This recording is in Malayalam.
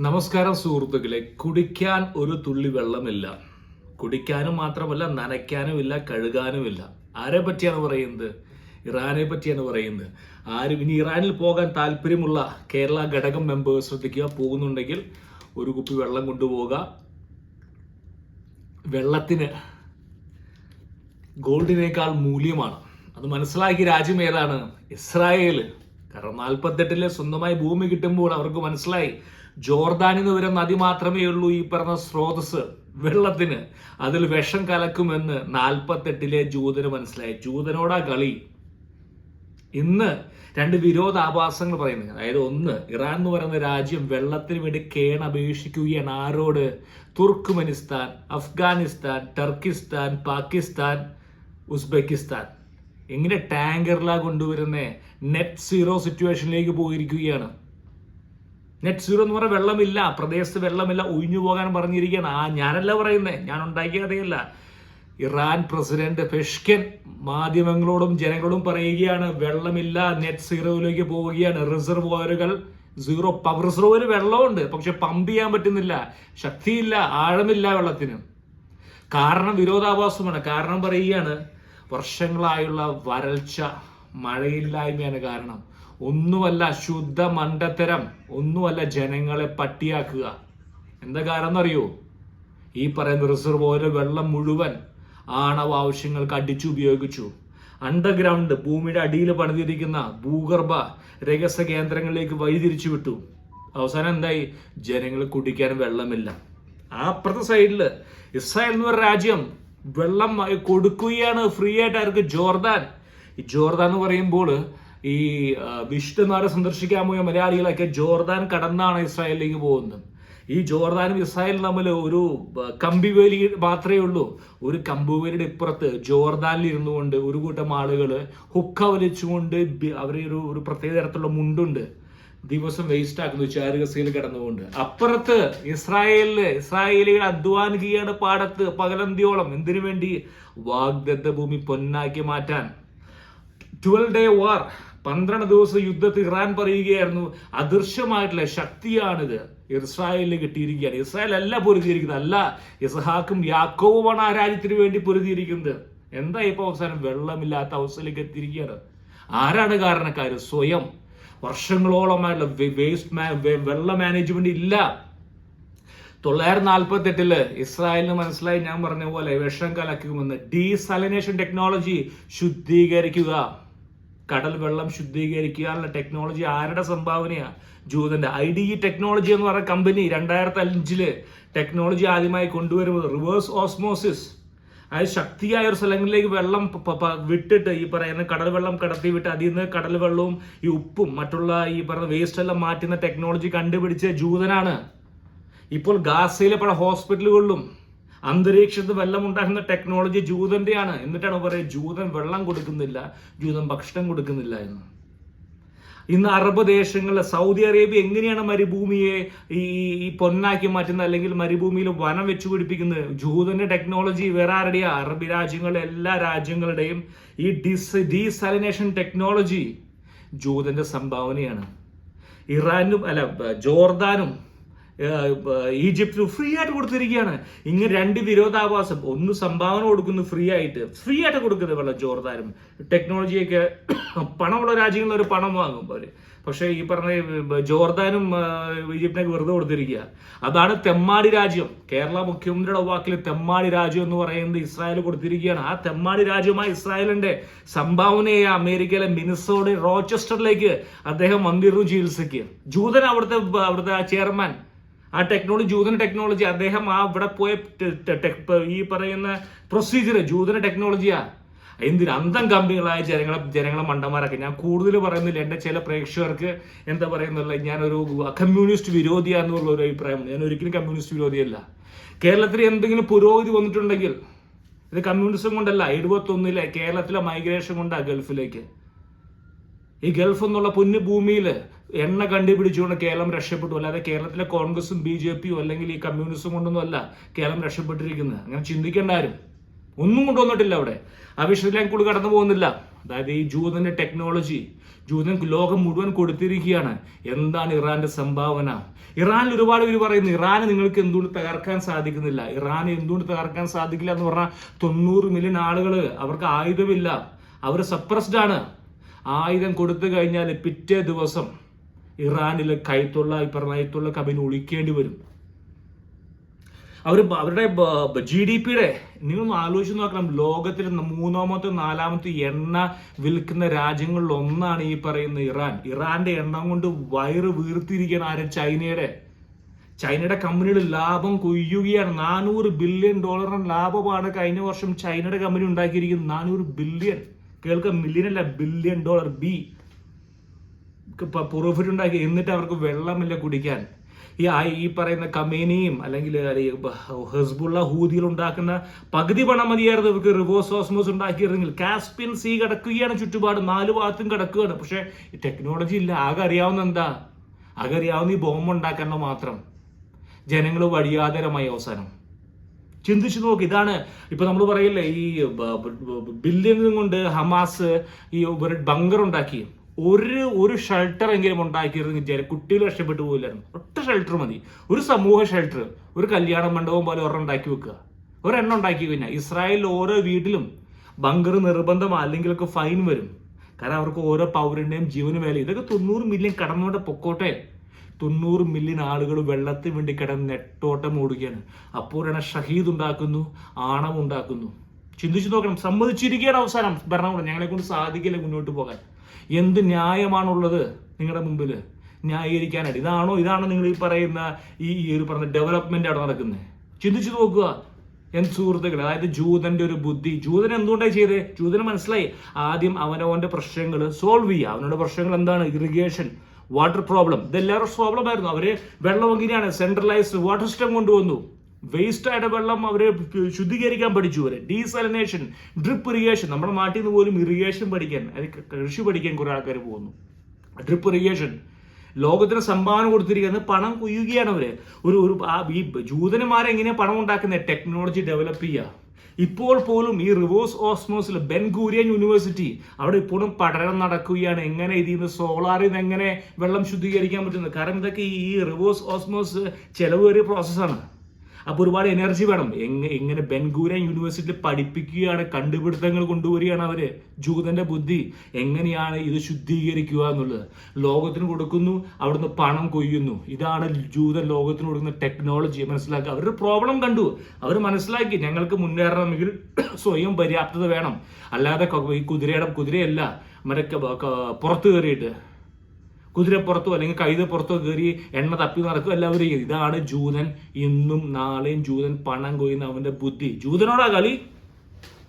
നമസ്കാരം സുഹൃത്തുക്കളെ. കുടിക്കാൻ ഒരു തുള്ളി വെള്ളമില്ല. കുടിക്കാനും മാത്രമല്ല നനയ്ക്കാനുമില്ല കഴുകാനുമില്ല. ആരെ പറ്റിയാണ് പറയുന്നത്? ഇറാനെ പറ്റിയാണ് പറയുന്നത്. ആരും ഇനി ഇറാനിൽ പോകാൻ താല്പര്യമുള്ള കേരള ഘടകം മെമ്പേഴ്സ് ശ്രദ്ധിക്കുക. പോകുന്നുണ്ടെങ്കിൽ ഒരു കുപ്പി വെള്ളം കൊണ്ടുപോവുക. വെള്ളത്തിന് ഗോൾഡിനേക്കാൾ മൂല്യമാണ്. അത് മനസ്സിലാക്കിയ രാജ്യം ഏതാണ്? ഇസ്രായേൽ. കാരണം നാൽപ്പത്തെട്ടിലെ സ്വന്തമായി ഭൂമി കിട്ടുമ്പോൾ അവർക്ക് മനസ്സിലായി. ജോർദാനിൽ നിന്ന് വരുന്ന നദി മാത്രമേ ഉള്ളൂ ഈ പറഞ്ഞ സ്രോതസ് വെള്ളത്തിന് അതിൽ വിഷം കലക്കുമെന്ന് നാൽപ്പത്തെട്ടിലെ ജൂതന് മനസ്സിലായി. ജൂതനോടാ കളി. ഇന്ന് രണ്ട് വിരോധാഭാസങ്ങൾ പറയുന്നത് അതായത് ഒന്ന് ഇറാൻ എന്ന് പറയുന്ന രാജ്യം വെള്ളത്തിന് വേണ്ടി കേണപേക്ഷിക്കുകയാണ് ആരോട്? Turkmenistan Afghanistan Turkistan Pakistan Uzbekistan. എങ്ങനെ ടാങ്കറിലാ കൊണ്ടുവരുന്ന? നെറ്റ് സീറോ സിറ്റുവേഷനിലേക്ക് പോയിരിക്കുകയാണ്. നെറ്റ് സീറോ എന്ന് പറഞ്ഞാൽ വെള്ളമില്ല പ്രദേശത്ത് വെള്ളമില്ല ഒഴിഞ്ഞു പോകാൻ പറഞ്ഞിരിക്കുകയാണ്. ആ ഞാനല്ല പറയുന്നത് ഞാൻ ഉണ്ടാക്കിയ കഥയല്ല. ഇറാൻ പ്രസിഡന്റ് ഫെഷ്കൻ മാധ്യമങ്ങളോടും ജനങ്ങളോടും പറയുകയാണ് വെള്ളമില്ല നെറ്റ് സീറോയിലേക്ക് പോവുകയാണ്. റിസർവോയറുകൾ സീറോ പവർ റിസർവോയർ വെള്ളമുണ്ട് പക്ഷെ പമ്പ് ചെയ്യാൻ പറ്റുന്നില്ല. ശക്തിയില്ല ആഴമില്ല വെള്ളത്തിന്. കാരണം വിരോധാഭാസമാണ്. കാരണം പറയുകയാണ് വർഷങ്ങളായുള്ള വരൾച്ച മഴയില്ലായ്മയാണ് കാരണം. ഒന്നുമല്ല ശുദ്ധ മണ്ടത്തരം ഒന്നുമല്ല ജനങ്ങളെ പട്ടിയാക്കുക. എന്താ കാരണം എന്നറിയോ ഈ പറയുന്ന റിസർവോയിലെ വെള്ളം മുഴുവൻ ആണവ ആവശ്യങ്ങൾക്ക് അടിച്ചു ഉപയോഗിച്ചു. അണ്ടർഗ്രൗണ്ട് ഭൂമിയുടെ അടിയിൽ പണിതിരിക്കുന്ന ഭൂഗർഭ രഹസ്യ കേന്ദ്രങ്ങളിലേക്ക് വഴിതിരിച്ചു വിട്ടു. അവസാനം എന്തായി? ജനങ്ങൾ കുടിക്കാൻ വെള്ളമില്ല. ആ അപ്പുറത്തെ സൈഡിൽ ഇസ്രായേൽ എന്ന് പറയുന്ന രാജ്യം വെള്ളം കൊടുക്കുകയാണ് ഫ്രീ ആയിട്ട് അവർക്ക് ജോർദാൻ. ഈ ജോർദാൻ എന്ന് പറയുമ്പോൾ ഈ വിഷ്ണുമാരെ സന്ദർശിക്കാൻ പോയ മലയാളികളൊക്കെ ജോർദാൻ കടന്നാണ് ഇസ്രായേലിലേക്ക് പോകുന്നത്. ഈ ജോർദാനും ഇസ്രായേലും തമ്മിൽ ഒരു കമ്പിവേലി മാത്രമേ ഉള്ളൂ. ഒരു കമ്പുവേലിയുടെ ഇപ്പുറത്ത് ജോർദാനിൽ ഇരുന്നു കൊണ്ട് ഒരു കൂട്ടം ആളുകൾ ഹുക്ക വലിച്ചുകൊണ്ട് അവർ ഒരു ഒരു പ്രത്യേക തരത്തിലുള്ള മുണ്ടുണ്ട്. ദിവസം വേസ്റ്റ് ആക്കുന്നു ചാരുകസയിൽ കിടന്നുകൊണ്ട്. അപ്പുറത്ത് ഇസ്രായേലിൽ ഇസ്രായേലികൾ അധ്വാനിക്കുകയാണ് പാടത്ത് പകലന്തിയോളം എന്തിനു വേണ്ടി വാഗ്ദത്ത ഭൂമി പൊന്നാക്കി മാറ്റാൻ? ട്വൽവ് ഡേ വാർ പന്ത്രണ്ട് ദിവസം യുദ്ധത്തിൽ ഇറാൻ പറയുകയായിരുന്നു അദൃശ്യമായിട്ടുള്ള ശക്തിയാണിത്. ഇസ്രായേലിന് കിട്ടിയിരിക്കുകയാണ്. ഇസ്രായേൽ അല്ല പൊരുതിയിരിക്കുന്നത് അല്ല ഇസഹാക്കും യാക്കോവുമാണ് ആ രാജ്യത്തിന് വേണ്ടി പൊരുതിയിരിക്കുന്നത്. എന്താ ഇപ്പൊ അവസാനം വെള്ളമില്ലാത്ത അവസ്ഥയിലേക്ക് എത്തിയിരിക്കുകയാണ്? ആരാണ് കാരണക്കാർ സ്വയം. വർഷങ്ങളോളമായിട്ടുള്ള വേസ്റ്റ് വെള്ള മാനേജ്മെന്റ് ഇല്ല. തൊള്ളായിരത്തി നാൽപ്പത്തി എട്ടിൽ ഇസ്രായേലിന് മനസ്സിലായി ഞാൻ പറഞ്ഞ പോലെ വിഷം കലക്കുമെന്ന് ഡീസലിനേഷൻ ടെക്നോളജി ശുദ്ധീകരിക്കുക. കടൽ വെള്ളം ശുദ്ധീകരിക്കാനുള്ള ടെക്നോളജി ആരുടെ സംഭാവനയാണ് ജൂതന്റെ. ഐ ഡി ഇ ടെക്നോളജി എന്ന് പറയുന്ന കമ്പനി രണ്ടായിരത്തി അഞ്ചിൽ ടെക്നോളജി ആദ്യമായി കൊണ്ടുവരുന്നത് റിവേഴ്സ് ഓസ്മോസിസ് അതായത് ശക്തിയായ ഒരു സ്ഥലങ്ങളിലേക്ക് വെള്ളം വിട്ടിട്ട് ഈ പറയുന്ന കടൽ വെള്ളം കടത്തി വിട്ട് അതിൽ നിന്ന് കടൽ വെള്ളവും ഈ ഉപ്പും മറ്റുള്ള ഈ പറയുന്ന വേസ്റ്റ് എല്ലാം മാറ്റുന്ന ടെക്നോളജി കണ്ടുപിടിച്ച ജൂതനാണ്. ഇപ്പോൾ ഗാസയിലെ പല ഹോസ്പിറ്റലുകളിലും അന്തരീക്ഷത്തിൽ വെള്ളം ഉണ്ടാക്കുന്ന ടെക്നോളജി ജൂതന്റെയാണ്. എന്നിട്ടാണ് പറയുക ജൂതൻ വെള്ളം കൊടുക്കുന്നില്ല ജൂതൻ ഭക്ഷണം കൊടുക്കുന്നില്ല എന്ന്. ഇന്ന് അറബ് ദേശങ്ങളിൽ സൗദി അറേബ്യ എങ്ങനെയാണ് മരുഭൂമിയെ ഈ പൊന്നാക്കി മാറ്റുന്നത്? അല്ലെങ്കിൽ മരുഭൂമിയിൽ വനം വെച്ചു പിടിപ്പിക്കുന്നത്? ജൂതന്റെ ടെക്നോളജി വേറെ ആരുടെയാ? അറബി രാജ്യങ്ങളിലെ എല്ലാ രാജ്യങ്ങളുടെയും ഈ ഡിസ് ഡീസലിനേഷൻ ടെക്നോളജി ജൂതന്റെ സംഭാവനയാണ്. ഇറാനും അല്ല ജോർദാനും ഈജിപ്തിനും ഫ്രീ ആയിട്ട് കൊടുത്തിരിക്കുകയാണ്. ഇങ്ങനെ രണ്ട് വിരോധാഭാസം. ഒന്ന് സംഭാവന കൊടുക്കുന്നു ഫ്രീ ആയിട്ട്. ഫ്രീ ആയിട്ട് കൊടുക്കുന്നത് വെള്ളം ജോർദാനും. ടെക്നോളജിയൊക്കെ പണമുള്ള രാജ്യങ്ങളിൽ ഒരു പണം വാങ്ങും അവർ പക്ഷേ ഈ പറഞ്ഞ ജോർദാനും ഈജിപ്തിനൊക്കെ വെറുതെ കൊടുത്തിരിക്കുക. അതാണ് തെമ്മാടി രാജ്യം. കേരള മുഖ്യമന്ത്രിയുടെ വാക്കിൽ തെമ്മാടി രാജ്യം എന്ന് പറയുന്നത് ഇസ്രായേൽ കൊടുത്തിരിക്കുകയാണ്. ആ തെമ്മാടി രാജ്യമായ ഇസ്രായേലിന്റെ സംഭാവനയെ അമേരിക്കയിലെ മിനിസോഡി റോച്ചസ്റ്ററിലേക്ക് അദ്ദേഹം വന്നിരുന്നു ചികിത്സയ്ക്ക്. ജൂതൻ അവിടുത്തെ അവിടുത്തെ ചെയർമാൻ ആ ടെക്നോളജി ജൂതന ടെക്നോളജി അദ്ദേഹം ആ ഇവിടെ പോയ ഈ പറയുന്ന പ്രൊസീജിയർ ജൂതന ടെക്നോളജിയാ എന്തിന്? അന്തം കമ്പികളായ ജനങ്ങളെ ജനങ്ങളെ മണ്ടന്മാരൊക്കെ. ഞാൻ കൂടുതൽ പറയുന്നില്ല. എന്റെ ചില പ്രേക്ഷകർക്ക് എന്താ പറയുന്നില്ല ഞാനൊരു കമ്മ്യൂണിസ്റ്റ് വിരോധിയാന്നുള്ള ഒരു അഭിപ്രായം. ഞാൻ ഒരിക്കലും കമ്മ്യൂണിസ്റ്റ് വിരോധിയല്ല. കേരളത്തിൽ എന്തെങ്കിലും പുരോഗതി വന്നിട്ടുണ്ടെങ്കിൽ ഇത് കമ്മ്യൂണിസം കൊണ്ടല്ല എഴുപത്തൊന്നിലെ കേരളത്തിലെ മൈഗ്രേഷൻ കൊണ്ടാണ് ഗൾഫിലേക്ക്. ഈ ഗൾഫ് എന്നുള്ള പൊന്നു ഭൂമിയിൽ എണ്ണ കണ്ടുപിടിച്ചുകൊണ്ട് കേരളം രക്ഷപ്പെട്ടു. അല്ലാതെ കേരളത്തിലെ കോൺഗ്രസും ബി ജെ പിയും അല്ലെങ്കിൽ ഈ കമ്മ്യൂണിസം കൊണ്ടൊന്നും അല്ല കേരളം രക്ഷപ്പെട്ടിരിക്കുന്നത്. അങ്ങനെ ചിന്തിക്കേണ്ട ആരും ഒന്നും കൊണ്ടുവന്നിട്ടില്ല അവിടെ. ആ വിഷയത്തിലേക്ക് കൂടി കടന്നു പോകുന്നില്ല. അതായത് ഈ ജൂതന്റെ ടെക്നോളജി ജൂതൻ ലോകം മുഴുവൻ കൊടുത്തിരിക്കുകയാണ്. എന്താണ് ഇറാന്റെ സംഭാവന? ഇറാനിൽ ഒരുപാട് പേര് പറയുന്നു ഇറാന് നിങ്ങൾക്ക് എന്തുകൊണ്ട് തകർക്കാൻ സാധിക്കുന്നില്ല? ഇറാന് എന്തുകൊണ്ട് തകർക്കാൻ സാധിക്കില്ല? എന്ന് പറഞ്ഞാൽ തൊണ്ണൂറ് മില്യൺ ആളുകൾ അവർക്ക് ആയുധമില്ല. അവർ സപ്രസ്ഡ് ആണ്. ആയുധം കൊടുത്തു കഴിഞ്ഞാൽ പിറ്റേ ദിവസം ഇറാനിൽ കൈത്തുള്ള ഈ പറഞ്ഞ കമ്പനി ഒളിക്കേണ്ടി വരും. അവർ അവരുടെ ജി ഡി പിയുടെ നിങ്ങളൊന്ന് ആലോചിച്ച് നോക്കണം. ലോകത്തിൽ മൂന്നാമത്തെ നാലാമത്തെ എണ്ണ വിൽക്കുന്ന രാജ്യങ്ങളിൽ ഒന്നാണ് ഈ പറയുന്ന ഇറാൻ. ഇറാന്റെ എണ്ണം കൊണ്ട് വയറ് വീർത്തിരിക്കുകയാണ് ആരും? ചൈനയുടെ. ചൈനയുടെ കമ്പനികൾ ലാഭം കൊയ്യുകയാണ്. നാനൂറ് ബില്യൺ ഡോളറിന് ലാഭമാണ് കഴിഞ്ഞ വർഷം ചൈനയുടെ കമ്പനി ഉണ്ടാക്കിയിരിക്കുന്നത്. നാനൂറ് ബില്യൺ. കേൾക്കുക മില്യൺ അല്ല ബില്യൺ ഡോളർ ബി പ്രോഫിറ്റ് ഉണ്ടാക്കി എന്നിട്ട് അവർക്ക് വെള്ളമില്ല കുടിക്കാൻ. ഈ ഈ പറയുന്ന കമേനിയും അല്ലെങ്കിൽ ഈ ഹെസ്ബുള്ള ഹൂതിയിൽ ഉണ്ടാക്കുന്ന പകുതി പണം മതിയായിരുന്നു ഇവർക്ക് റിവേഴ്സ് ഓസ്മോസ് ഉണ്ടാക്കിയിരുന്നെങ്കിൽ. കാസ്പിയൻ സീ കിടക്കുകയാണ് ചുറ്റുപാട് നാല് ഭാഗത്തും കിടക്കുകയാണ്. പക്ഷെ ടെക്നോളജി ഇല്ല. ആകെ അറിയാവുന്ന എന്താ? ആകെ അറിയാവുന്ന ഈ ബോംബ് ഉണ്ടാക്കാൻ മാത്രം. ജനങ്ങൾ വഴിയാതരമായി അവസാനം. ചിന്തിച്ചു നോക്ക്. ഇതാണ് ഇപ്പൊ നമ്മൾ പറയില്ലേ ഈ ബില്യൻ കൊണ്ട് ഹമാസ് ഈ ഒരു ബങ്കർ ഉണ്ടാക്കി. ഒരു ഒരു ഷെൽട്ടർ എങ്കിലും ഉണ്ടാക്കിയിരുന്നെങ്കിൽ വിചാരിച്ചു കുട്ടികൾ രക്ഷപ്പെട്ടു പോയില്ലായിരുന്നു ഒറ്റ ഷെൽട്ടർ മതി. ഒരു സമൂഹ ഷെൽട്ടർ ഒരു കല്യാണ മണ്ഡപം പോലെ ഒരെണ്ണം ഉണ്ടാക്കി വെക്കുക. ഒരെണ്ണം ഉണ്ടാക്കി കഴിഞ്ഞാൽ ഇസ്രായേലിൽ ഓരോ വീട്ടിലും ബങ്കർ നിർബന്ധം അല്ലെങ്കിൽ ഒക്കെ ഫൈൻ വരും. കാരണം അവർക്ക് ഓരോ പൗരന്റെയും ജീവന് വേല. ഇതൊക്കെ തൊണ്ണൂറ് മില്യൺ കടന്നോടെ പൊക്കോട്ടെ. തൊണ്ണൂറ് മില്യൺ ആളുകൾ വെള്ളത്തിന് വേണ്ടി കിടന്ന് നെട്ടോട്ടം ഓടുകയാണ്. അപ്പോഴാണ് ഷഹീദ് ഉണ്ടാക്കുന്നു ആണവം ഉണ്ടാക്കുന്നു. ചിന്തിച്ചു നോക്കണം. സമ്മതിച്ചിരിക്കുകയാണ് അവസാനം. ഭരണകൂടം. ഞങ്ങളെ കൊണ്ട് സാധിക്കില്ല മുന്നോട്ട് പോകാൻ. എന്ത് ന്യായമാണുള്ളത് നിങ്ങളുടെ മുമ്പിൽ? ന്യായീകരിക്കാനായിട്ട്. ഇതാണോ ഇതാണോ നിങ്ങൾ ഈ പറയുന്ന ഈ ഒരു പറഞ്ഞ ഡെവലപ്മെന്റ് അവിടെ നടക്കുന്നത് ചിന്തിച്ചു നോക്കുക. എൻ സുഹൃത്തുക്കൾ അതായത് ജൂതന്റെ ഒരു ബുദ്ധി. ജൂതൻ എന്തുകൊണ്ടാണ് ചെയ്തത് ജൂതന് മനസ്സിലായി. ആദ്യം അവനവന്റെ പ്രശ്നങ്ങൾ സോൾവ് ചെയ്യുക. അവനോട് പ്രശ്നങ്ങൾ എന്താണ്? ഇറിഗേഷൻ വാട്ടർ പ്രോബ്ലം ഇതെല്ലാവരും പ്രോബ്ലം ആയിരുന്നു. അവർ വെള്ളം എങ്ങനെയാണ് സെൻട്രലൈസ്ഡ് വാട്ടർ സിസ്റ്റം കൊണ്ടുവന്നു. വേസ്റ്റ് ആയിട്ട് വെള്ളം അവർ ശുദ്ധീകരിക്കാൻ പഠിച്ചു വരെ ഡീസലിനേഷൻ ഡ്രിപ്പ് ഇറിഗേഷൻ നമ്മുടെ നാട്ടിൽ നിന്ന് പോലും ഇറിഗേഷൻ പഠിക്കാൻ അതായത് കൃഷി പഠിക്കാൻ കുറെ ആൾക്കാർ പോകുന്നു. ഡ്രിപ്പ് ഇറിഗേഷൻ ലോകത്തിന് സംഭാവന കൊടുത്തിരിക്കുന്നത് പണം കൊയ്യുകയാണ് അവർ. ഒരു ഒരു ഈ ജൂതന്മാരെ എങ്ങനെയാ പണം ഉണ്ടാക്കുന്നത് ടെക്നോളജി ഡെവലപ്പ് ചെയ്യുക ഇപ്പോൾ പോലും ഈ റിവേഴ്സ് ഓസ്മോസിൽ ബെൻഗൂരിയൻ യൂണിവേഴ്സിറ്റി അവിടെ ഇപ്പോഴും പഠനം നടക്കുകയാണ്. എങ്ങനെ ഇതിൽ നിന്ന് സോളാറിൽ നിന്ന് എങ്ങനെ വെള്ളം ശുദ്ധീകരിക്കാൻ പറ്റുന്നത്? കാരണം ഇതൊക്കെ ഈ റിവേഴ്സ് ഓസ്മോസ് ചെലവേറിയ പ്രോസസ്സാണ് അപ്പോൾ ഒരുപാട് എനർജി വേണം. എങ്ങ എങ്ങനെ ബെൻഗൂര യൂണിവേഴ്സിറ്റിയിൽ പഠിപ്പിക്കുകയാണ് കണ്ടുപിടുത്തങ്ങൾ കൊണ്ടുവരികയാണ് അവർ? ജൂതന്റെ ബുദ്ധി. എങ്ങനെയാണ് ഇത് ശുദ്ധീകരിക്കുക എന്നുള്ളത്? ലോകത്തിന് കൊടുക്കുന്നു അവിടുന്ന് പണം കൊയ്യുന്നു. ഇതാണ് ജൂതൻ ലോകത്തിന് കൊടുക്കുന്ന ടെക്നോളജി മനസ്സിലാക്കുക അവരുടെ പ്രോബ്ലം കണ്ടു. അവർ മനസ്സിലാക്കി. ഞങ്ങൾക്ക് മുന്നേറണമെങ്കിൽ സ്വയം പര്യാപ്തത വേണം. അല്ലാതെ ഈ കുതിരയുടെ കുതിരയല്ല. മറ്റേ പുറത്ത് കയറിയിട്ട്. കുതിരപ്പുറത്തോ അല്ലെങ്കിൽ കഴുതപ്പുറത്തോ കയറി എണ്ണ തപ്പി നടക്കും എല്ലാവരും. ഇതാണ് ജൂതൻ ഇന്നും നാളെയും ജൂതൻ പണം കൊയ്യുന്ന അവന്റെ ബുദ്ധി ജൂതനോടാ കളി